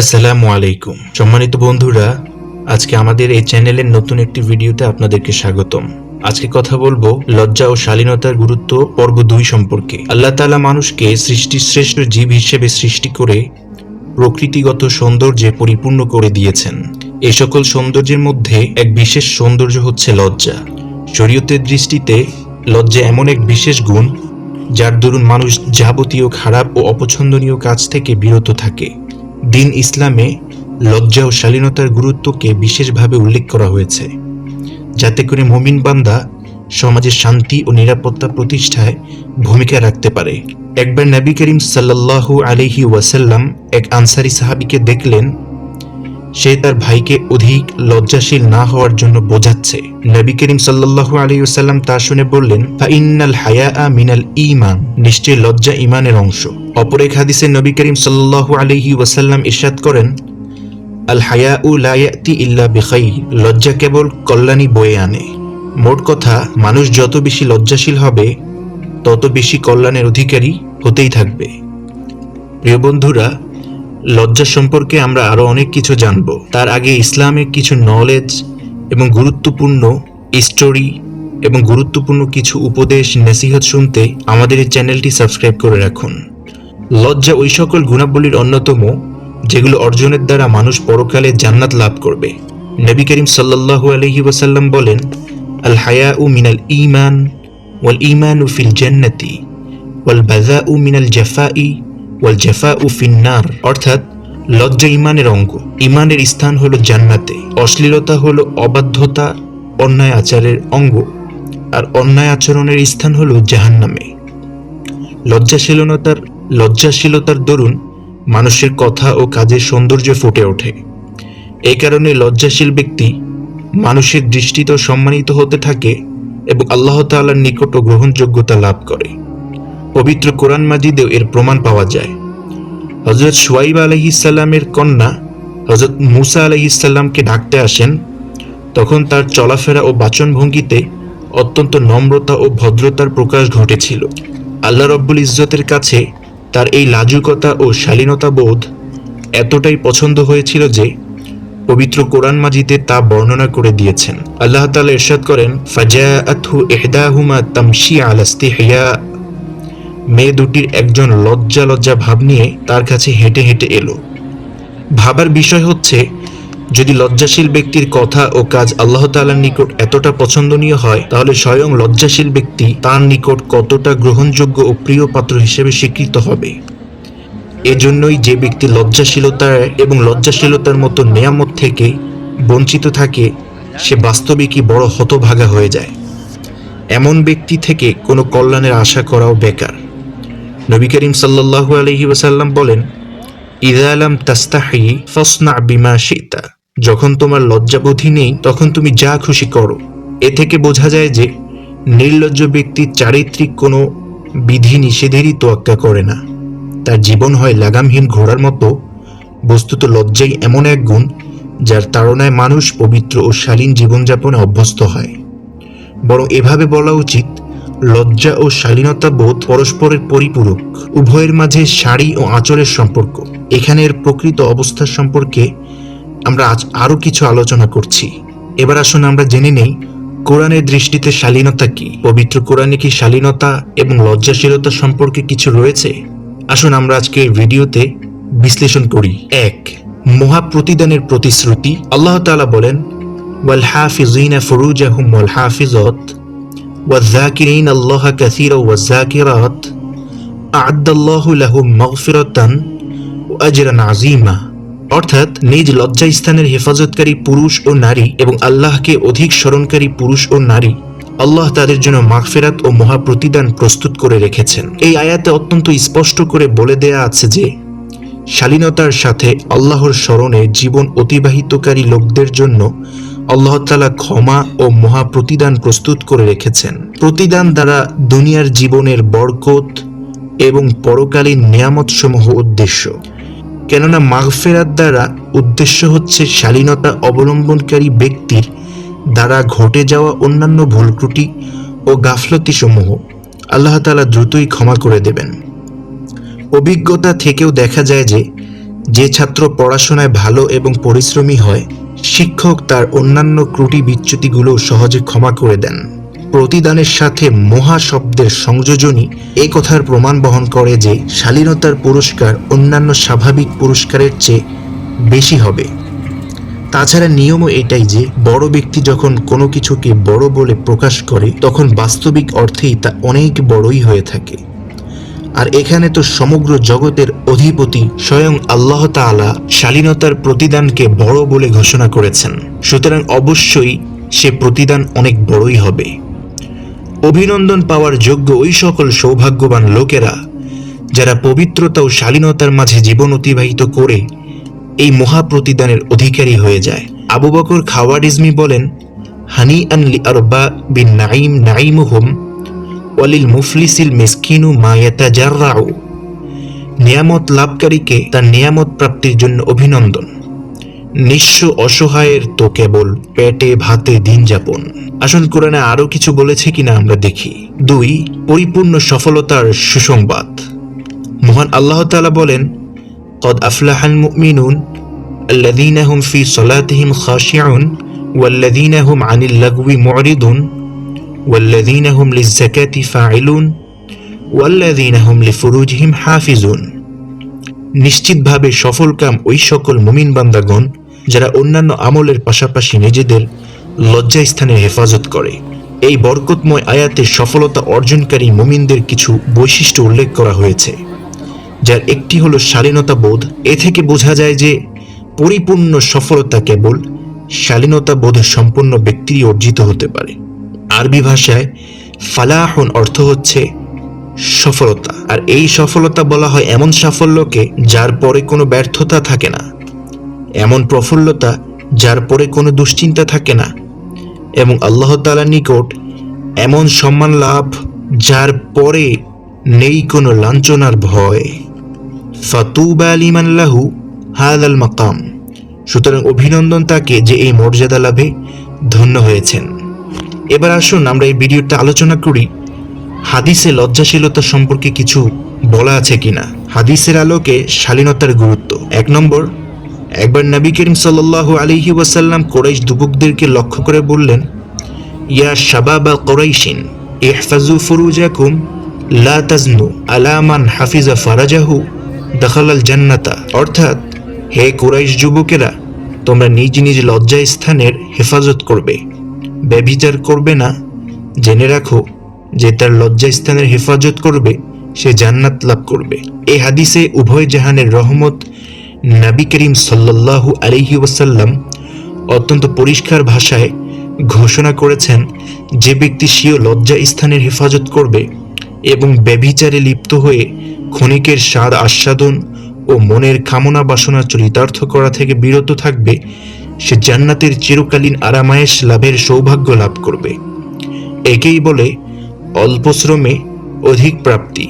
আসসালামু আলাইকুম। সম্মানিত বন্ধুরা, আজকে আমাদের এই চ্যানেলের নতুন একটি ভিডিওতে আপনাদেরকে স্বাগতম। আজকে কথা বলব লজ্জা ও শালীনতার গুরুত্ব পর্ব দুই সম্পর্কে। আল্লাহ তাআলা মানুষকে সৃষ্টির শ্রেষ্ঠ জীব হিসেবে সৃষ্টি করে প্রকৃতিগত সৌন্দর্যে পরিপূর্ণ করে দিয়েছেন। এই সকল সৌন্দর্যের মধ্যে এক বিশেষ সৌন্দর্য হচ্ছে লজ্জা। শরীয়তের দৃষ্টিতে লজ্জা এমন এক বিশেষ গুণ, যার দরুন মানুষ যাবতীয় খারাপ ও অপছন্দনীয় কাজ থেকে বিরত থাকে। দিন ইসলামে লজ্জা ও শালীনতার গুরুত্বকে বিশেষভাবে উল্লেখ করা হয়েছে। যাতে করে মমিন বান্দা সমাজের শান্তি ও নিরাপত্তা প্রতিষ্ঠায় ভূমিকা রাখতে পারে। একবার নবী করিম সাল্লাল্লাহু আলাইহি ওয়াসাল্লাম এক আনসারি সাহাবিকে দেখলেন সে তার ভাইকে অধিক লজ্জাশীল না হওয়ার জন্য বোঝাচ্ছে। নবী করিম সাল্লাল্লাহু আলাইহি ওয়াসাল্লাম তা শুনে বললেন ফা ইন্নাল হায়াআ মিনাল ঈমান নিশ্চয় লজ্জা ইমানের অংশ। অপর এক হাদিসে নবী করিম সাল্লাল্লাহু আলাইহি ওয়াসাল্লাম ইরশাদ করেন, আল হায়াউ লা ইয়াতি ইল্লা বিখাইর লজ্জা কেবল কল্যাণী বয়ে আনে। মোট কথা, মানুষ যত বেশি লজ্জাশীল হবে, তত বেশি কল্যাণের অধিকারী হতেই থাকবে। প্রিয় বন্ধুরা লজ্জা সম্পর্কে আমরা আরও অনেক কিছু জানব। তার আগে ইসলামের কিছু নলেজ এবং গুরুত্বপূর্ণ স্টোরি এবং গুরুত্বপূর্ণ কিছু উপদেশ নসিহত শুনতে আমাদের এই চ্যানেলটি সাবস্ক্রাইব করে রাখুন। লজ্জা ওই সকল গুণাবলীর অন্যতম, যেগুলো অর্জনের দ্বারা মানুষ পরকালে জান্নাত লাভ করবে। নবী করিম সাল্লাল্লাহু আলাইহি ওয়াসাল্লাম বলেন আল হায়াউ মিনাল ঈমান ওয়াল ঈমানু ফিল জান্নাতি ওয়াল বাযাউ মিনাল জাফাই ওয়াল জাফাউ ফিন্নার, অর্থাৎ লজ্জা ইমানের অঙ্গ। ইমানের স্থান হলো জান্নাতে। অশ্লীলতা হলো অবাধ্যতা, অন্যায় আচারের অঙ্গ। আর অন্যায় আচরণের স্থান হলো জাহান্নামে। লজ্জাশীলতার লজ্জাশীলতার দরুন মানুষের কথা ও কাজের সৌন্দর্য ফুটে ওঠে। এই কারণে লজ্জাশীল ব্যক্তি মানুষের দৃষ্টিতে সম্মানিত হতে থাকে এবং আল্লাহ তাআলার নিকট ও গ্রহণযোগ্যতা লাভ করে। পবিত্র কোরআন মাজিদেও এর প্রমাণ পাওয়া যায়। হজরত সোয়াইব আলহিসাল্লামের কন্যা হজরত মুসা আলহিসাল্লামকে ডাকতে আসেন। তখন তার চলাফেরা ও বাচনভঙ্গিতে অত্যন্ত নম্রতা ও ভদ্রতার প্রকাশ ঘটেছিল। আল্লাহ রব্বুল ইজ্জতের কাছে তার এই লাজুকতা ও শালীনতা বোধ এতটাই পছন্দ হয়েছিল যে পবিত্র কোরআন মাজিদে তা বর্ণনা করে দিয়েছেন। আল্লাহ তাআলা ইরশাদ করেন, ফাজাআতহু ইহদাহুমা তামশি আলা ইস্তিহয়া। মেয়ে দুটির একজন লজ্জা লজ্জা ভাব নিয়ে তার কাছে হেঁটে হেঁটে এলো। ভাবার বিষয় হচ্ছে, যদি লজ্জাশীল ব্যক্তির কথা ও কাজ আল্লাহ তাআলার নিকট এতটা পছন্দনীয় হয়, তাহলে স্বয়ং লজ্জাশীল ব্যক্তি তার নিকট কতটা গ্রহণযোগ্য ও প্রিয় পাত্র হিসেবে স্বীকৃত হবে। এজন্যই যে ব্যক্তি লজ্জাশীলতার এবং লজ্জাশীলতার মতো নেয়ামত থেকে বঞ্চিত থাকে, সে বাস্তবিকই বড় হতভাগা হয়ে যায়। এমন ব্যক্তি থেকে কোনো কল্যাণের আশা করাও বেকার। নবী করিম সাল্লাল্লাহু আলাইহি ওয়াসাল্লাম বলেন, ইদা আলাম তাস্তাহি ফসনা বিমা শিতা। যখন তোমার লজ্জাবোধই নেই, তখন তুমি যা খুশি করো। এ থেকে বোঝা যায় যে, নির্লজ্জ ব্যক্তি চারিত্রিক কোনো বিধি নিষেধেরই তোয়াক্কা করে না। তার জীবন হয় লাগামহীন ঘোড়ার মতো, বস্তুত লজ্জাই এমন এক গুণ, যার তাড়নায় মানুষ পবিত্র ও শালীন জীবনযাপনে অভ্যস্ত হয়। বরং এভাবে বলা উচিত লজ্জা ও শালীনতা বোধ পরস্পরের পরিপূরক। উভয়ের মাঝে শাড়ি ও আঁচলের সম্পর্ক। এখানের প্রকৃত অবস্থা সম্পর্কে আমরা আজ আরও কিছু আলোচনা করছি। এবার আসুন আমরা জেনে নেই, কোরআনের দৃষ্টিতে শালীনতা কি? পবিত্র কোরআনে কি শালীনতা এবং লজ্জাশীলতা সম্পর্কে কিছু রয়েছে? আসুন আমরা আজকে ভিডিওতে বিশ্লেষণ করি। এক মহা প্রতিদানের প্রতিশ্রুতি। আল্লাহ তাআলা বলেন, ওয়াল হাফিজিনা ফুরুজাহুম ওয়াল হাফিজাত والذاكرين الله كثيرا والذاكرات أعد الله لهم مغفرة وأجرا عظيما অর্থাৎ নিজ লজ্জা স্থানের হেফাজতকারী পুরুষ ও নারী এবং আল্লাহকে অধিক স্মরণকারী পুরুষ ও নারী আল্লাহ তাদের জন্য মাগফিরাত ও মহা প্রতিদান প্রস্তুত করে রেখেছেন এই আয়াতে অত্যন্ত স্পষ্ট করে বলে দেয়া আছে যে শালীনতার সাথে আল্লাহর স্মরণে জীবন অতিবাহিতকারী লোকদের জন্য আল্লাহ তালা ক্ষমা ও মহা প্রতিদান প্রস্তুত করে রেখেছেন। প্রতিদান দ্বারা দুনিয়ার জীবনের বরকত এবং পরকালীন নিয়ামত সমূহ উদ্দেশ্য। কেননা মাগফেরাত দ্বারা উদ্দেশ্য হচ্ছে শালীনতা অবলম্বনকারী ব্যক্তির দ্বারা ঘটে যাওয়া অন্যান্য ভুল ত্রুটি ও গাফলতি সমূহ আল্লাহ তালা দ্রুতই ক্ষমা করে দেবেন। অভিজ্ঞতা থেকেও দেখা যায় যে যে ছাত্র পড়াশোনায় ভালো এবং পরিশ্রমী হয় শিক্ষক তার অন্যান্য ত্রুটি বিচ্যুতিগুলো সহজে ক্ষমা করে দেন। প্রতিদানের সাথে মহা শব্দের সংযোজনই এই কথার প্রমাণ বহন করে যে শালীনতার পুরস্কার অন্যান্য স্বাভাবিক পুরস্কারের চেয়ে বেশি হবে। তাছাড়া নিয়মও এটাই যে বড় ব্যক্তি যখন কোনো কিছুকে বড় বলে প্রকাশ করে, তখন বাস্তবিক অর্থেই তা অনেক বড়ই হয়ে থাকে। আর এখানে তো সমগ্র জগতের অধিপতি স্বয়ং আল্লাহ তাআলা শালীনতার প্রতিদানকে বড় বলে ঘোষণা করেছেন। সুতরাং অবশ্যই সে প্রতিদান অনেক বড়ই হবে। অভিনন্দন পাওয়ার যোগ্য ওই সকল সৌভাগ্যবান লোকেরা যারা পবিত্রতা ও শালীনতার মাঝে জীবন অতিবাহিত করে এই মহা প্রতিদানের অধিকারী হয়ে যায়। আবু বকর খাওয়ারিজমি বলেন হানি আনলি আরবা বিন নাইম নাইমুহুম ওয়ালিল মুফলিসিল মিসকিনু মায়াতা জার্রাউ নিয়ামত লাভকারীকে তার নিয়ামত প্রাপ্তির জন্য অভিনন্দন নিঃস্ব অসহায়ের তো কেবল পেটে ভাতে দিন যাপন আসল কোরআনে আরো কিছু বলেছে কিনা আমরা দেখি দুই পরিপূর্ণ সফলতার সুসংবাদ মহান আল্লাহ তাআলা বলেন قد أفلح المؤمنون الذين هم في صلاتهم خاشعون والذين هم عن اللغو معرضون والذين هم للزكاة فاعلون والذين هم لفروجهم حافظون নিশ্চিতভাবে সফলকাম ওই সকল মুমিন বান্দাগণ যারা অন্যান্য আমলের পাশাপাশি নিজেদের লজ্জাস্থানের হেফাজত করে এই বরকতময় আয়াতে সফলতা অর্জনকারী মুমিনদের কিছু বৈশিষ্ট্য উল্লেখ করা হয়েছে যার একটি হলো শালীনতা বোধ এ থেকে বোঝা যায় যে পরিপূর্ণ সফলতা কেবল শালীনতা বোধ সম্পন্ন ব্যক্তিরই অর্জিত হতে পারে আরবি ভাষায় ফালাহন অর্থ হচ্ছে সফলতা। আর এই সফলতা বলা হয় এমন সাফল্যকে যার পরে কোনো ব্যর্থতা থাকে না। এমন প্রফুল্লতা যার পরে কোনো দুশ্চিন্তা থাকে না। এবং আল্লাহ তালার নিকট এমন সম্মান লাভ যার পরে নেই কোনো লাঞ্ছনার ভয়। ফাতুবা লিমান লাহু হাদ আল মাকাম। সুতরাং অভিনন্দন তাকে যে এই মর্যাদা লাভে ধন্য হয়েছেন। এবার আসুন আমরা এই ভিডিওতে আলোচনা করি, হাদিসে লজ্জাশীলতা সম্পর্কে কিছু বলা আছে কিনা। হাদিসের আলোকে শালীনতার গুরুত্ব। এক নম্বর, একবার নবী করিম সাল্লাল্লাহু আলাইহি ওয়াসাল্লাম কোরাইশ যুবকদেরকে লক্ষ্য করে বললেন, ইয়া শাবাবা কোরাইশিন ইহফাজু ফুরুজাকুম, লা তাজনু আলা মান হাফিজা ফারাজাহু দখলাল জান্নাতা। অর্থাৎ, হে কুরাইশ যুবকেরা, তোমরা নিজ নিজ লজ্জা স্থানের হেফাজত করবে। ব্যভিচার করবে না? জেনে রাখো, যে তার লজ্জা স্থানের হেফাজত করবে, সে জান্নাত লাভ করবে। এ হাদিসে উভয় জাহানের রহমত নবী করিম সাল্লাল্লাহু আলাইহি ওয়াসাল্লাম অত্যন্ত পরিষ্কার ভাষায় ঘোষণা করেছেন যে ব্যক্তি স্বীয় লজ্জা স্থানের হেফাজত করবে এবং ব্যভিচারে লিপ্ত হয়ে ক্ষণিকের স্বাদ আস্বাদন ও মনের কামনা বাসনা চরিতার্থ করা থেকে বিরত থাকবে সে জান্নাতের চিরকালীন আরামায়েশ লাভের সৌভাগ্য লাভ করবে একেই বলে অল্প শ্রমে অধিক প্রাপ্তি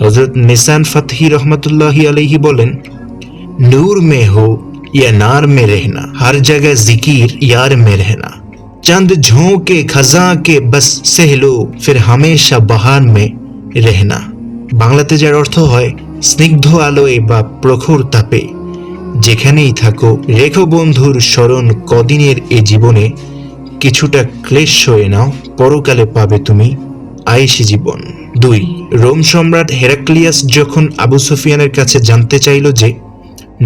হজরত নিসান ফাতহি রহমতুল্লাহি আলহি বলেন नूर में हो या नार में रहना हर जगह जिकिर यार में रहना चंद झोंके खजा के बस सहलो फिर हमेशा बहार में रहना বাংলাতে যার অর্থ হয় স্নিগ্ধ আলোয় বা প্রখর তাপে যেখানেই থাকো, রেখো বন্ধুর স্মরণ কদিনের এ জীবনে। কিছুটা ক্লেশ সয়ে নাও, পরকালে পাবে তুমি আয়েশি জীবন। দুই, রোম সম্রাট হেরাক্লিয়াস যখন আবু সুফিয়ানের কাছে জানতে চাইল যে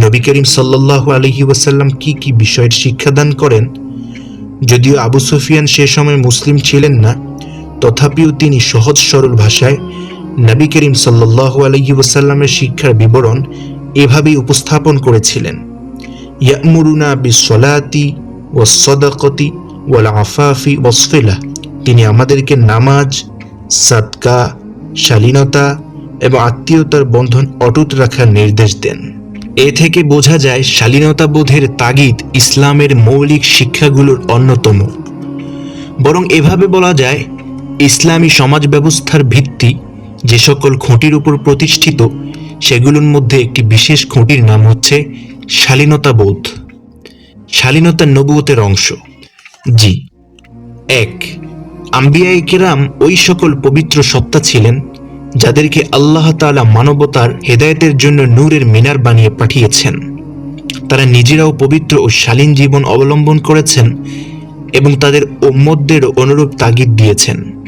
নবী করিম সাল্লাল্লাহু আলহি ওয়াসাল্লাম কি কি বিষয়ের শিক্ষাদান করেন, যদিও আবু সুফিয়ান সে সময় মুসলিম ছিলেন না, তথাপিও তিনি সহজ সরল ভাষায় নবী করিম সাল্লাল্লাহু আলহি ওয়াসাল্লামের শিক্ষার বিবরণ এভাবেই উপস্থাপন করেছিলেন। ইয়ামুরুনা বিসলাতি ও সদাকতি ওয়াল আফাফি ওয়াসফিলা। তিনি আমাদেরকে নামাজ, সাদকা, শালীনতা এবং আত্মীয়তার বন্ধন অটুট রাখার নির্দেশ দেন। এ থেকে বোঝা যায় শালীনতা বোধের তাগিদ ইসলামের মৌলিক শিক্ষাগুলোর অন্যতম। বরং এভাবে বলা যায়, ইসলামী সমাজ ব্যবস্থার ভিত্তি যে সকল খুঁটির উপর প্রতিষ্ঠিত সেগুলোর মধ্যে একটি বিশেষ খুঁটির নাম হচ্ছে শালীনতা বোধ। শালীনতা নবুয়তের অংশ। জি। এক আম্বিয়াই কেরাম ওই সকল পবিত্র সত্তা ছিলেন যাদেরকে আল্লাহ তাআলা মানবতার হেদায়েতের জন্য নূরের মিনার বানিয়ে পাঠিয়েছেন। তারা নিজেরাও পবিত্র ও শালীন জীবন অবলম্বন করেছেন এবং তাদের উম্মতদের অনুরূপ তাগিদ দিয়েছেন।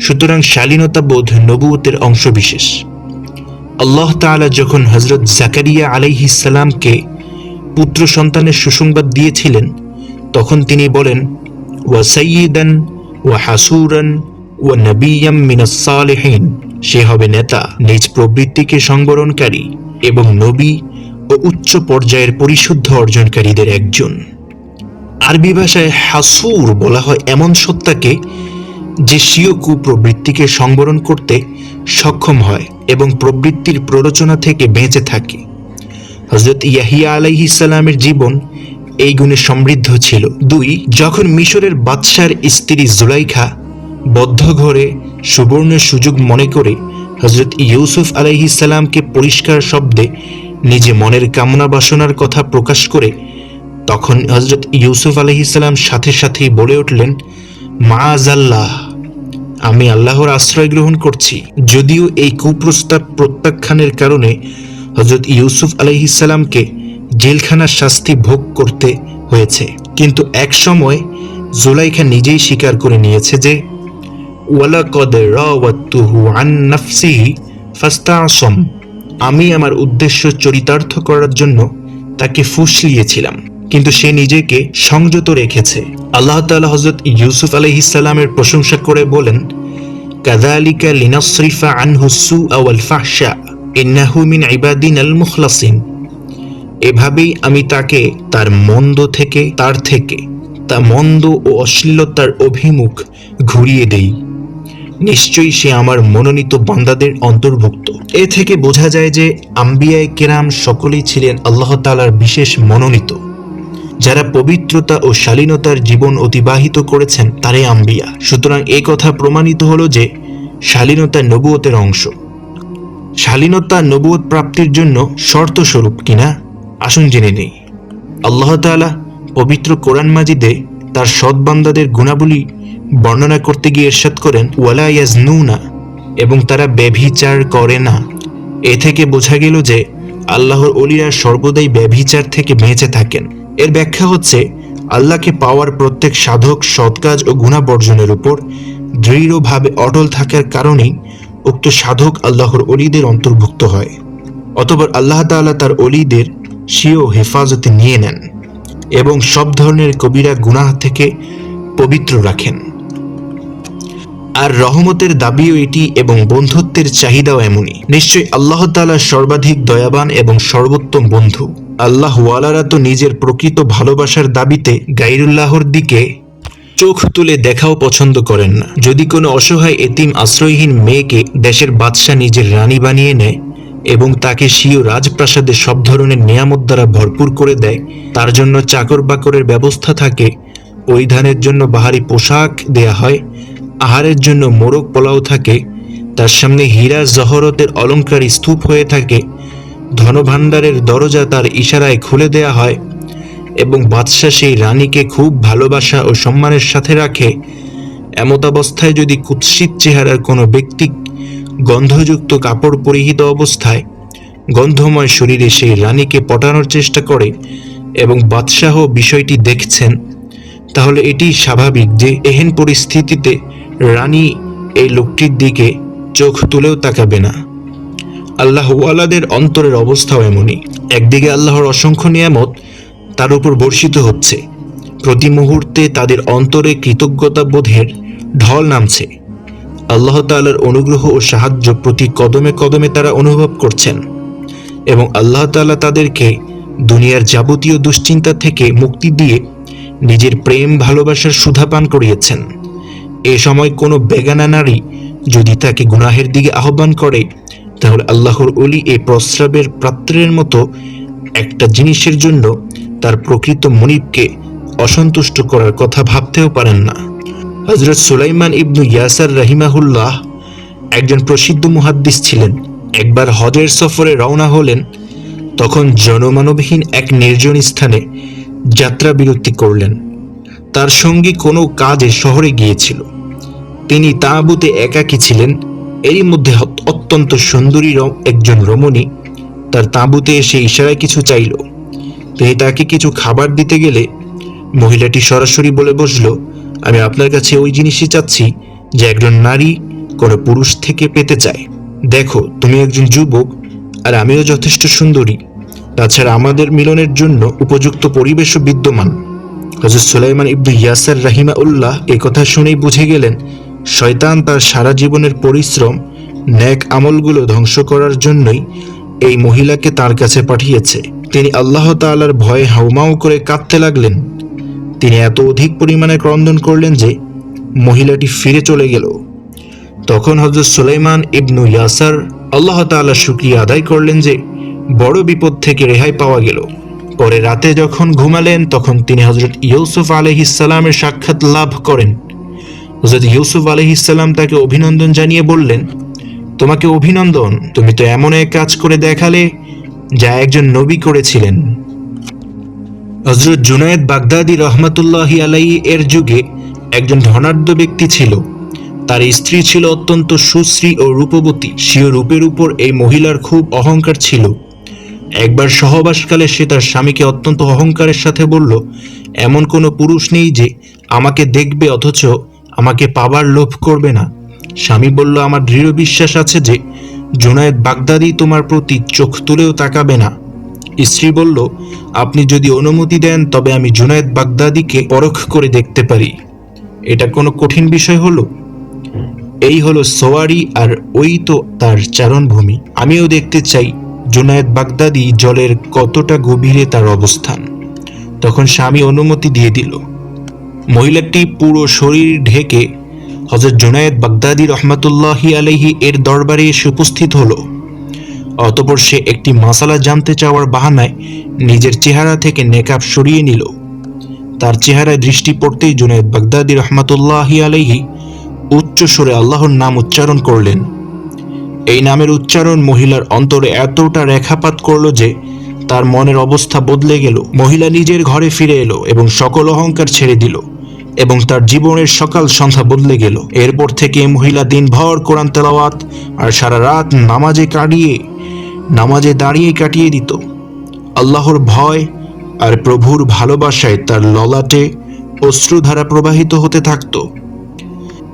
সুতরাং শালীনতা বোধ নবুয়তের অংশবিশেষ। আল্লাহ তাআলা যখন হজরত জাকারিয়া আলাইহিসালামকে পুত্র সন্তানের সুসংবাদ দিয়েছিলেন, তখন তিনি বলেন, ওয়া সৈয়দান ওয়া হাসুরান ওয়া নবিয়াম মিনাস সালেহীন। সে হবে নেতা, নিজ প্রবৃত্তিকে সংবরণকারী এবং নবী ও উচ্চ পর্যায়ের পরিশুদ্ধ অর্জনকারীদের একজন। আরবি ভাষায় হাসুর বলা হয় এমন সত্তাকে যে স্বীয় কুপ্রবৃত্তিকে সংবরণ করতে সক্ষম হয়। এবং প্রবৃত্তির প্ররোচনা থেকে বেঁচে থাকে। হজরত ইয়াহিয়া আলাইহি সালামের জীবন এই গুণে সমৃদ্ধ ছিল। দুই, যখন মিশরের বাদশার স্ত্রী জুলাইখা বদ্ধ ঘরে সুবর্ণের সুযোগ মনে করে হজরত ইউসুফ আলাইহি সালামকে পরিষ্কার শব্দে নিজে মনের কামনা বাসনার কথা প্রকাশ করে, তখন হজরত ইউসুফ আলহিসাল্লাম সাথে সাথেই বলে উঠলেন মাআজাল্লাহ আমি আল্লাহর আশ্রয় গ্রহণ করছি। যদিও এই কুপ্রস্তাব প্রত্যাখ্যানের কারণে হজরত ইউসুফ আলহিসাল্লামকে জেলখানার শাস্তি ভোগ করতে হয়েছে। কিন্তু এক সময় জুলাইখা নিজেই স্বীকার করে নিয়েছে যে, ওয়ালাকদ আমি আমার উদ্দেশ্য চরিতার্থ করার জন্য তাকে ফুসলিয়েছিলাম। কিন্তু সে নিজেকে সংযত রেখেছে। আল্লাহ তাআলা হজরত ইউসুফ আলাইহিসসালামের প্রশংসা করে বলেন, কাযালিকা লিনাসরিফা আনহু সুআ ওয়াল ফাহশা, ইন্নাহু মিন ইবাদিনাল মুখলাসিন। এভাবেই আমি তাকে তার মন্দ থেকে, তার থেকে, তা মন্দ ও অশ্লীলতার অভিমুখ ঘুরিয়ে দেই। নিশ্চয়ই সে আমার মনোনীত বান্দাদের অন্তর্ভুক্ত। এ থেকে বোঝা যায় যে আম্বিয়ায় কেরাম সকলেই ছিলেন আল্লাহ তালার বিশেষ মনোনীত। যারা পবিত্রতা ও শালীনতার জীবন অতিবাহিত করেছেন, তারাই আম্বিয়া। সুতরাং এ কথা প্রমাণিত হলো যে শালীনতা নবুয়তের অংশ। শালীনতা নবুয়ত প্রাপ্তির জন্য শর্ত স্বরূপ কিনা? আসুন জেনে নেই। আল্লাহ তাআলা পবিত্র কোরআন মাজিদে তার সৎবান্দাদের গুণাবলী বর্ণনা করতে গিয়ে এরশাদ করেন, ওয়ালা ইয়াজনুনা এবং তারা ব্যভিচার করে না। এ থেকে বোঝা গেল যে আল্লাহর অলিরা সর্বদাই ব্যভিচার থেকে বেঁচে থাকেন। এর ব্যাখ্যা হচ্ছে, আল্লাহকে পাওয়ার প্রত্যেক সাধক, সৎকাজ ও গুণা বর্জনের উপর দৃঢ়ভাবে অটল থাকার কারণেই উক্ত সাধক আল্লাহর অলিদের অন্তর্ভুক্ত হয়। অতপর আল্লাহ তাআলা তার অলিদের স্বীয় হেফাজতে নিয়ে নেন এবং সব ধরনের কবিরা গুনাহ থেকে পবিত্র রাখেন। আর রহমতের দাবিও এটি এবং বন্ধুত্বের চাহিদাও এমনই। নিশ্চয়ই আল্লাহ তাআলা সর্বাধিক দয়াবান এবং সর্বোত্তম বন্ধু। আল্লাহ ওয়ালারা তো নিজের প্রকৃত ভালোবাসার দাবিতে গাইরুল্লাহর দিকে চোখ তুলে দেখাও পছন্দ করেন না। যদি কোনো অসহায় এতিম আশ্রয়হীন মেয়েকে দেশের বাদশাহ নিজের রানী বানিয়ে নেয় এবং তাকে স্বীয় রাজপ্রাসাদে সব ধরনের নিয়ামত দ্বারা ভরপুর করে দেয়, তার জন্য চাকর বাকরের ব্যবস্থা থাকে পরিধানের জন্য বাহারি পোশাক দেয়া হয়, আহারের জন্য মোরগ পোলাও থাকে, তার সামনে হীরা জহরতের অলংকার স্তূপ হয়ে থাকে ধনভাণ্ডারের দরজা তার ইশারায় খুলে দেয়া হয় এবং বাদশাহ সেই রানীকে খুব ভালোবাসা ও সম্মানের সাথে রাখে। এমতাবস্থায় যদি কুৎসিত চেহারার কোনো ব্যক্তি গন্ধযুক্ত কাপড় পরিহিত অবস্থায় গন্ধময় শরীরে সেই রানীকে পটানোর চেষ্টা করে এবং বাদশাহ বিষয়টি দেখছেন, তাহলে এটি স্বাভাবিক যে এহেন পরিস্থিতিতে রানী এই লোকটির দিকে চোখ তুলেও তাকাবে না। আল্লাহ ওয়ালাদের অন্তরের অবস্থাও এমনই। একদিকে আল্লাহর অসংখ্য নিয়ামত তার উপর বর্ষিত হচ্ছে। প্রতি মুহূর্তে তাদের অন্তরে কৃতজ্ঞতা বোধের ঢল নামছে। আল্লাহ তাআলার অনুগ্রহ ও সাহায্য প্রতি কদমে কদমে তারা অনুভব করছেন এবং আল্লাহ তাআলা তাদেরকে দুনিয়ার যাবতীয় দুশ্চিন্তা থেকে মুক্তি দিয়ে নিজের প্রেম, ভালোবাসার সুধা পান করিয়েছেন। এ সময় কোনো বেগানা নারী যদি তাকে গুনাহের দিকে আহ্বান করে তাহলে আল্লাহর অলি এই প্রস্রাবের পাত্রের মতো একটা জিনিসের জন্য তার প্রকৃত মনিবকে অসন্তুষ্ট করার কথা ভাবতেও পারেন না। হজরত সুলাইমান ইবনু ইয়াসার রাহিমাহুল্লাহ একজন প্রসিদ্ধ মুহাদ্দিস ছিলেন। একবার হজের সফরে রওনা হলেন, তখন জনমানবহীন এক নির্জন স্থানে যাত্রা বিরতি করলেন। তার সঙ্গী কোনো কাজে শহরে গিয়েছিল। তিনি তাঁবুতে একাকী ছিলেন এরই মধ্যে অত্যন্ত সুন্দরী একজন রমণী তার তাঁবুতে এসে ইশারায় কিছু চাইল। তিনি তাকে কিছু খাবার দিতে গেলে মহিলাটি সরাসরি বলে বসল, আমি আপনার কাছে ওই জিনিসই চাচ্ছি যে একজন নারী কোনো পুরুষ থেকে পেতে চায়। দেখো, তুমি একজন যুবক আর আমিও যথেষ্ট সুন্দরী। তাছাড়া আমাদের মিলনের জন্য উপযুক্ত পরিবেশও বিদ্যমান। হজরত সুলাইমান ইবনু ইয়াসার রাহিমা উল্লাহ এ কথা শুনেই বুঝে গেলেন শয়তান তার সারা জীবনের পরিশ্রম, ন্যাক আমলগুলো ধ্বংস করার জন্যই এই মহিলাকে তার কাছে পাঠিয়েছে। তিনি আল্লাহ তাআলার ভয়ে হাউমাউ করে কাঁদতে লাগলেন। তিনি এত অধিক পরিমাণে ক্রন্দন করলেন যে মহিলাটি ফিরে চলে গেল। তখন হজরত সুলাইমান ইবনু ইয়াসার আল্লাহ তাআলার শুক্রিয়া আদায় করলেন যে বড় বিপদ থেকে রেহাই পাওয়া গেল। পরে রাতে যখন ঘুমালেন, তখন তিনি হজরত ইউসুফ আলহিসাল্লামের সাক্ষাৎ লাভ করেন। হজরত ইউসুফ আলহিসাল্লাম তাকে অভিনন্দন জানিয়ে বললেন, তোমাকে অভিনন্দন, তুমি তো এমন এক কাজ করে দেখালে যা একজন নবী করেছিলেন। হজরত জুনায়েদ বাগদাদি রহমতুল্লাহি আলাই এর যুগে একজন ধনাঢ্য ব্যক্তি ছিল। তার স্ত্রী ছিল অত্যন্ত সুশ্রী ও রূপবতী। স্বীয় রূপের উপর এই মহিলার খুব অহংকার ছিল। একবার সহবাসকালে সে তার স্বামীকে অত্যন্ত অহংকারের সাথে বলল, এমন কোনো পুরুষ নেই যে আমাকে দেখবে, অথচ আমাকে পাবার লোভ করবে না। স্বামী বলল, আমার দৃঢ় বিশ্বাস আছে যে জুনায়েদ বাগদাদি তোমার প্রতি চোখ তুলেও তাকাবে না। স্ত্রী বলল, আপনি যদি অনুমতি দেন, তবে আমি জুনায়েদ বাগদাদিকে পরখ করে দেখতে পারি। এটা কোনো কঠিন বিষয় হলো? এই হলো সোয়ারি আর ওই তো তার চারণভূমি। আমিও দেখতে চাই জুনায়েদ বাগদাদি জলের কতটা গভীরে তার অবস্থান। তখন স্বামী অনুমতি দিয়ে দিল। মহিলাটি পুরো শরীর ঢেকে হজরত জুনায়েদ বাগদাদি রহমতুল্লাহি আলহি এর দরবারে এসে উপস্থিত হলো। অতপর সে একটি মাসালা জানতে চাওয়ার বাহানায় নিজের চেহারা থেকে নেকাব সরিয়ে নিল। তার চেহারায় দৃষ্টি পড়তেই জুনায়েদ বাগদাদি রহমতুল্লাহি আলহি উচ্চ স্বরে আল্লাহর নাম উচ্চারণ করলেন। এই নামের উচ্চারণ মহিলার অন্তরে এতটা রেখাপাত করল যে তার মনের অবস্থা বদলে গেল। মহিলা নিজের ঘরে ফিরে এলো এবং সকল অহংকার ছেড়ে দিল। এবং তার জীবনের সকাল সন্ধ্যা বদলে গেল। এরপর থেকে মহিলা দিনভর কোরআন তেলাওয়াত আর সারা রাত নামাজে কাটিয়ে নামাজে দাঁড়িয়ে কাটিয়ে দিত। আল্লাহর ভয় আর প্রভুর ভালোবাসায় তার ললাটে অশ্রুধারা প্রবাহিত হতে থাকত।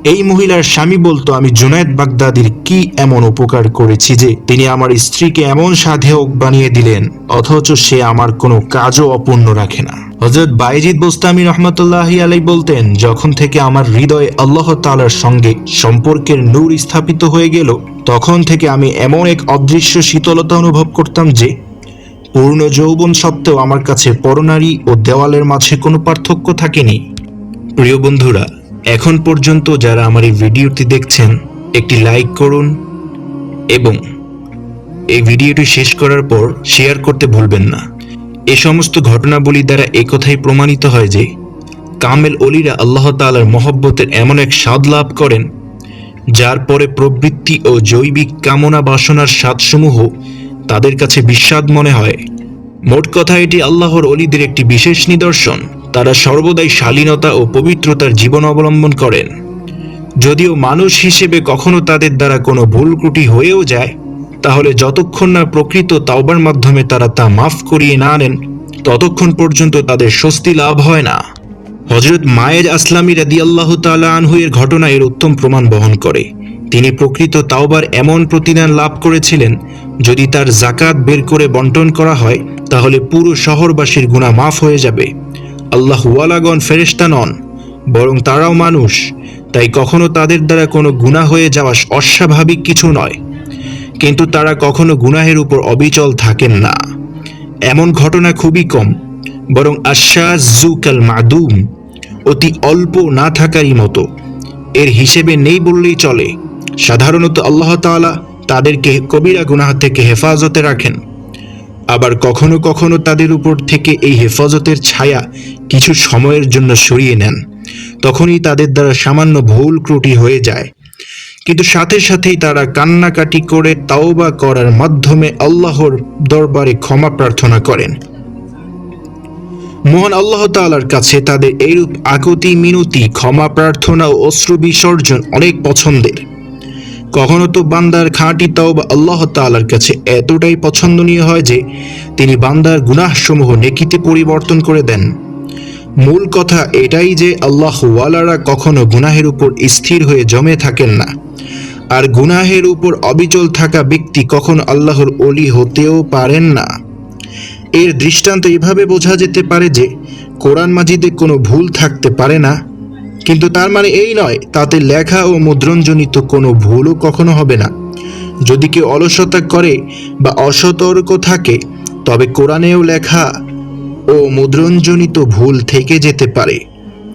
এই মহিলার স্বামী বলতো, আমি জুনায়েদ বাগদাদির কি এমন উপকার করেছি যে তিনি আমার স্ত্রীকে এমন সাধেয়ক বানিয়ে দিলেন, অথচ সে আমার কোনো কাজও অপূর্ণ রাখে না। হজরত বাইজিদ বোস্তামি রহমতুল্লাহ আলাই বলতেন, যখন থেকে আমার হৃদয়ে আল্লাহ তালার সঙ্গে সম্পর্কের নূর স্থাপিত হয়ে গেল, তখন থেকে আমি এমন এক অদৃশ্য শীতলতা অনুভব করতাম যে, পূর্ণ যৌবন সত্ত্বেও আমার কাছে পরনারী ও দেওয়ালের মাঝে কোনো পার্থক্য থাকেনি। প্রিয় বন্ধুরা, এখন পর্যন্ত যারা আমার এই ভিডিওটি দেখছেন, একটি লাইক করুন এবং এই ভিডিওটি শেষ করার পর শেয়ার করতে ভুলবেন না। এ সমস্ত ঘটনাবলী দ্বারা একথাই প্রমাণিত হয় যে, কামেল অলিরা আল্লাহ তাআলার মহব্বতের এমন এক স্বাদ লাভ করেন, যার পরে প্রবৃত্তি ও জৈবিক কামনা বাসনার স্বাদসমূহ তাদের কাছে বিস্বাদ মনে হয়। মোট কথা এটি আল্লাহর অলিদের একটি বিশেষ নিদর্শন। তারা সর্বদাই শালীনতা ও পবিত্রতার জীবন অবলম্বন করেন। যদিও মানুষ হিসেবে কখনো তাদের দ্বারা কোনো ভুল ত্রুটি হয়েও যায় তাহলে যতক্ষণ না প্রকৃত তাওবার মাধ্যমে তারা তা মাফ করিয়ে না আনেন ততক্ষণ পর্যন্ত তাদের স্বস্তি লাভ হয় না। হজরত মায়ের আসলামী রাদি আল্লাহ আনহু এর ঘটনা এর উত্তম প্রমাণ বহন করে। তিনি প্রকৃত তাওবার এমন প্রতিদান লাভ করেছিলেন, যদি তার জাকাত বের করে বন্টন করা হয়, তাহলে পুরো শহরবাসীর গুণা মাফ হয়ে যাবে। আল্লাহ ওয়ালাগন ফেরেস্তা নন, বরং তারাও মানুষ। তাই কখনো তাদের দ্বারা কোনো গুণা হয়ে যাওয়া অস্বাভাবিক কিছু নয়। কিন্তু তারা কখনো গুনাহের উপর অবিচল থাকেন না। এমন ঘটনা খুবই কম, বরং আশ্বাস জুকাল মাদুম, অতি অল্প না থাকারই মতো। এর হিসেবে নেই বললেই চলে। সাধারণত আল্লাহ তাআলা তাদেরকে কবিরা গুনাহ থেকে হেফাজতে রাখেন। আবার কখনো কখনো তাদের উপর থেকে এই হেফাজতের ছায়া কিছু সময়ের জন্য সরিয়ে নেন। তখনই তাদের দ্বারা সামান্য ভুল ত্রুটি হয়ে যায়। কিন্তু সাথে সাথেই তারা কান্নাকাটি করে তাওবা করার মাধ্যমে আল্লাহর দরবারে ক্ষমা প্রার্থনা করেন। মহান আল্লাহ তাআলার কাছে তাদের এইরূপ আগতি মিনতি, ক্ষমা প্রার্থনা ও অশ্রু বিসর্জন অনেক পছন্দের। কখনো তো বান্দার খাঁটি তাও বা আল্লাহ তাআলার কাছে এতটাই পছন্দনীয় হয় যে তিনি বান্দার গুনাহসমূহ নেকিতে পরিবর্তন করে দেন। মূল কথা এটাই যে আল্লাহ ওয়ালারা কখনো গুনাহের উপর স্থির হয়ে জমে থাকেন না। আর গুনাহের উপর অবিচল থাকা ব্যক্তি কখনো আল্লাহর অলি হতেও পারেন না। এর দৃষ্টান্ত এভাবে বোঝা যেতে পারে যে কোরআন মাজিদে কোনো ভুল থাকতে পারে না। কিন্তু তার মানে এই নয়, তাতে লেখা ও মুদ্রণজনিত কোনো ভুলও কখনো হবে না। যদি কেউ অলসতা করে বা অসতর্ক থাকে, তবে কোরআনেও লেখা ও মুদ্রণজনিত ভুল থেকে যেতে পারে,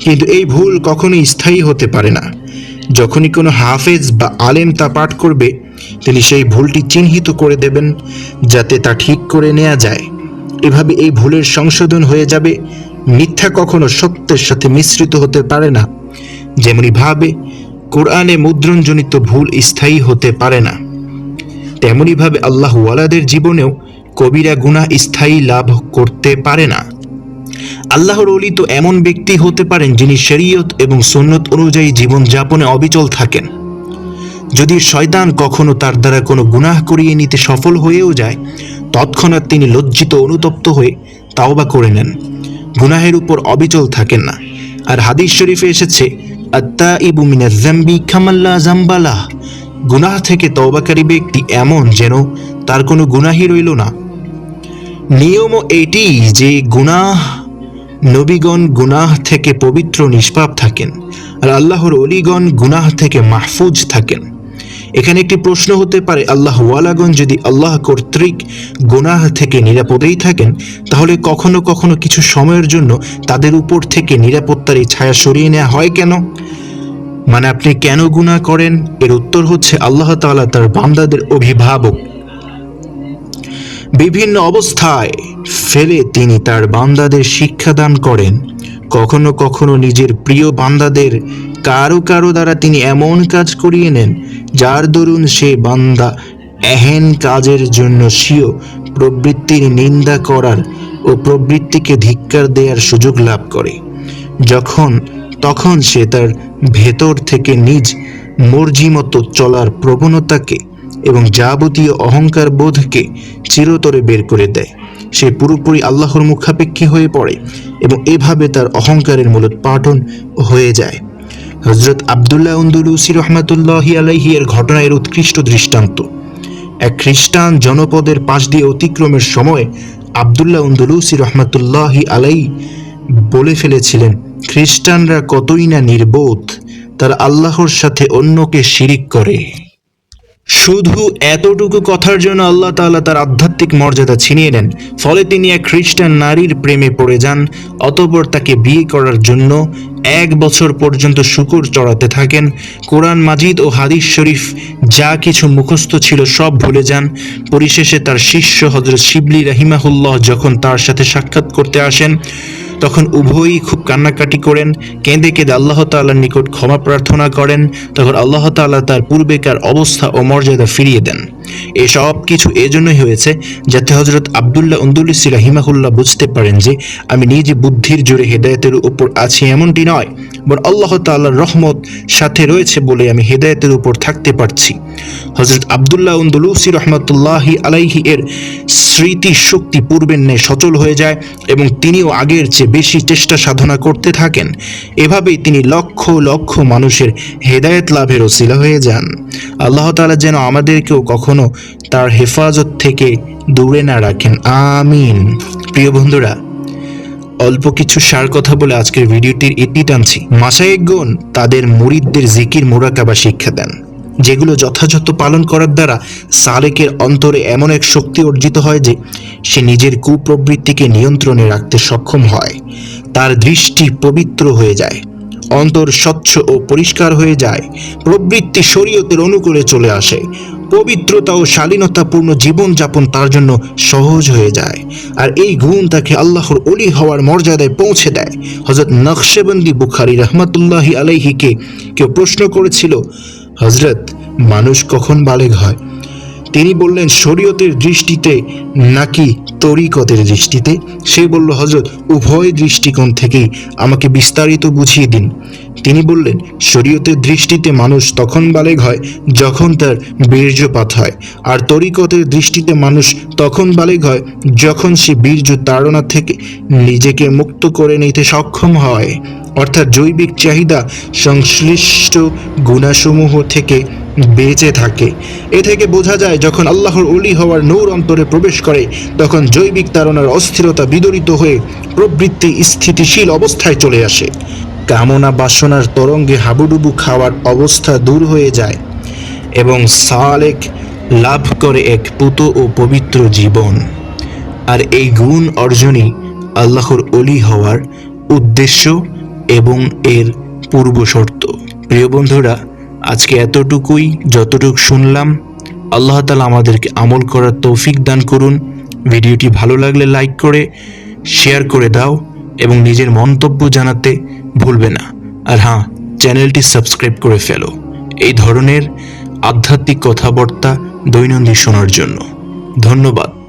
কিন্তু এই ভুল কখনোই স্থায়ী হতে পারে না। যখনই কোনো হাফেজ বা আলেম তা পাঠ করবে, তিনি সেই ভুলটি চিহ্নিত করে দেবেন, যাতে তা ঠিক করে নেওয়া যায়। এভাবে এই ভুলের সংশোধন হয়ে যাবে, মিথ্যা কখনো সত্যের সাথে মিশ্রিত হতে পারে না। যেমনি ভাবে, কোরআনে মুদ্রণজনিত ভুল স্থায়ী হতে পারে না। তেমনি ভাবে আল্লাহ ওয়ালাদের জীবনেও কবিরা গুনাহ স্থায়ী লাভ করতে পারে না। আল্লাহর অলি তো এমন ব্যক্তি হতে পারেন যিনি শরীয়ত এবং সন্ন্যত অনুযায়ী জীবন যাপনে অবিচল থাকেন। যদি শয়তান কখনো তার দ্বারা কোনো গুনাহ করিয়ে নিতে সফল হয়েও যায়, তৎক্ষণাৎ তিনি লজ্জিত অনুতপ্ত হয়ে তাওবা করে নেন। গুনাহের উপর অবিচল থাকেন না। আর হাদিস শরীফে এসেছে আত্তা ইবু মিনাজ জাম্বি খামাল্লা জাম্বালা। গুনাহ থেকে তওবাকারী ব্যক্তি এমন যেন তার কোনো গুনাহি রইল না। নিয়মও এটি যে গুনাহ, নবীগণ গুনাহ থেকে পবিত্র নিষ্পাপ থাকেন আর আল্লাহর অলিগণ গুনাহ থেকে মাহফুজ থাকেন। এখানে একটি প্রশ্ন হতে পারে, আল্লাহ ওয়ালাগণ যদি আল্লাহ কর্তৃক গুনাহ থেকে নিরাপদেই থাকেন, তাহলে কখনো কখনো কিছু সময়ের জন্য তাদের উপর থেকে নিরাপত্তার এই ছায়া সরিয়ে নেওয়া হয় কেন? মানে আপনি কেন গুনাহ করেন? এর উত্তর হচ্ছে, আল্লাহ তাআলা তার বান্দাদের অভিভাবক। বিভিন্ন অবস্থায় ফেলে তিনি তার বান্দাদের শিক্ষাদান করেন। কখনো কখনো নিজের প্রিয় বান্দাদের কারও কারও দ্বারা তিনি এমন কাজ করিয়ে নেন, যার দরুন সে বান্দা এহেন কাজের জন্য স্বীয় প্রবৃত্তির নিন্দা করার ও প্রবৃত্তিকে ধিক্কার দেওয়ার সুযোগ লাভ করে। যখন, তখন সে তার ভেতর থেকে নিজ মর্জি মতো চলার প্রবণতাকে এবং যাবতীয় অহংকার বোধকে চিরতরে বের করে দেয়। সে পুরোপুরি আল্লাহর মুখাপেক্ষী হয়ে পড়ে এবং এভাবে তার অহংকারের মূলোৎপাটন হয়ে যায়। হজরত আবদুল্লাহ উন্দুলুসি রহমাতুল্লাহ আলাইহি এর ঘটনা এর উৎকৃষ্ট দৃষ্টান্ত। এক খ্রিস্টান জনপদের পাশ দিয়ে অতিক্রমের সময় আবদুল্লাহ উন্দুলুসি রহমাতুল্লাহ আলাই বলে ফেলেছিলেন, খ্রিস্টানরা কতই না নির্বোধ, তারা আল্লাহর সাথে অন্যকে শিরিক করে। শুধু এতটুকু কথার জন্য আল্লাহ তাআলা তার আধ্যাত্মিক মর্যাদা ছিনিয়ে নেন। ফলে তিনি এক খ্রিস্টান নারীর প্রেমে পড়ে যান, অতঃপর তাকে বিয়ে করার জন্য এক বছর পর্যন্ত শুকুর চড়াতে থাকেন। কোরআন মাজিদ ও হাদিস শরীফ যা কিছু মুখস্থ ছিল সব ভুলে যান। পরিশেষে তার শিষ্য হজরত শিবলি রাহিমাহুল্লাহ যখন তার সাথে সাক্ষাৎ করতে আসেন তখন উভয়ই খুব কান্নাকাটি করেন, কেঁদে কেঁদে আল্লাহ তাল্লাহর নিকট ক্ষমা প্রার্থনা করেন, তখন আল্লাহ তাল্লাহ তার পূর্বেকার অবস্থা ও মর্যাদা ফিরিয়ে দেন। এসব কিছু এজন্যই হয়েছে যাতে হজরত আবদুল্লাহ উন্দুলিসি রাহিমাহুল্লাহ বুঝতে পারেন যে, আমি নিজে বুদ্ধির জোরে হেদায়তের উপর আছি এমনটি নয়। বরং আল্লাহ তাল্লাহর রহমত সাথে রয়েছে বলে আমি হেদায়তের উপর থাকতে পারছি। হজরত আবদুল্লাহ উন্দুলুসি রহমতুল্লাহি আলাইহি এর স্মৃতি শক্তি পূর্বের ন্যায় সচল হয়ে যায় এবং তিনিও আগের চেয়ে বেশি চেষ্টা সাধনা করতে থাকেন। এভাবেই তিনি লক্ষ লক্ষ মানুষের হেদায়েত লাভের ওসিলা হয়ে যান। আল্লাহ তাআলা যেন আমাদেরকেও কখনো তার হেফাজত থেকে দূরে না রাখেন। আমিন। প্রিয় বন্ধুরা অল্প কিছু সার কথা বলে আজকের ভিডিওটির ইতি টানছি। মাসায়েকগণ তাদের মুরিদদের জিকির মোরাকাবা শিক্ষা দেন, যেগুলো যথাযথ পালন করার দ্বারা সালেকের অন্তরে এমন এক শক্তি অর্জিত হয় যে সে নিজের কুপ্রবৃত্তিকে নিয়ন্ত্রণে রাখতে সক্ষম হয়। তার দৃষ্টি পবিত্র হয়ে যায়, অন্তর স্বচ্ছ ও পরিষ্কার হয়ে যায়, প্রবৃত্তি শরীয়তের অনুকূলে চলে আসে পবিত্রতা ও শালীনতাপূর্ণ জীবনযাপন তার জন্য সহজ হয়ে যায়। আর এই গুণ তাকে আল্লাহর অলি হওয়ার মর্যাদায় পৌঁছে দেয়। হজরত নকশেবন্দি বুখারি রহমতুল্লাহি আলাইহিকে কেউ প্রশ্ন করেছিল হজরত মানুষ কখন বালেগ হয়? তিনি বললেন, শরীয়তের দৃষ্টিতে নাকি তরিকতের দৃষ্টিতে? সে বলল হজরত উভয় দৃষ্টিকোণ থেকেই আমাকে বিস্তারিত বুঝিয়ে দিন। তিনি বললেন, শরীয়তের দৃষ্টিতে মানুষ তখন বালেগ হয় যখন তার বীর্যপাত হয়, আর তরিকতের দৃষ্টিতে মানুষ তখন বালেগ হয় যখন সে বীর্য তাড়না থেকে নিজেকে মুক্ত করে নিতে সক্ষম হয়। অর্থাৎ জৈবিক চাহিদা সংশ্লিষ্ট গুণাসমূহ থেকে বেঁচে থাকে। এ থেকে বোঝা যায়, যখন আল্লাহর অলি হওয়ার নৌর অন্তরে প্রবেশ করে, তখন জৈবিক তাড়নার অস্থিরতা বিদরিত হয়ে প্রবৃত্তি স্থিতিশীল অবস্থায় চলে আসে। কামনা বাসনার তরঙ্গে হাবুডুবু খাওয়ার অবস্থা দূর হয়ে যায় এবং সালেক লাভ করে এক পুত ও পবিত্র জীবন। আর এই গুণ অর্জনই আল্লাহর অলি হওয়ার উদ্দেশ্য এবং এর পূর্ব শর্ত প্রিয় বন্ধুরা, আজকে এতটুকুই, যতটুকু শুনলাম। আল্লাহ তালা আমাদেরকে আমল করার তৌফিক দান করুন। ভিডিওটি ভালো লাগলে লাইক করে, শেয়ার করে দাও এবং নিজের মন্তব্য জানাতে ভুলবে না। আর হ্যাঁ চ্যানেলটি সাবস্ক্রাইব করে ফেলো। এই ধরনের আধ্যাত্মিক কথাবার্তা দৈনন্দিন শোনার জন্য। ধন্যবাদ।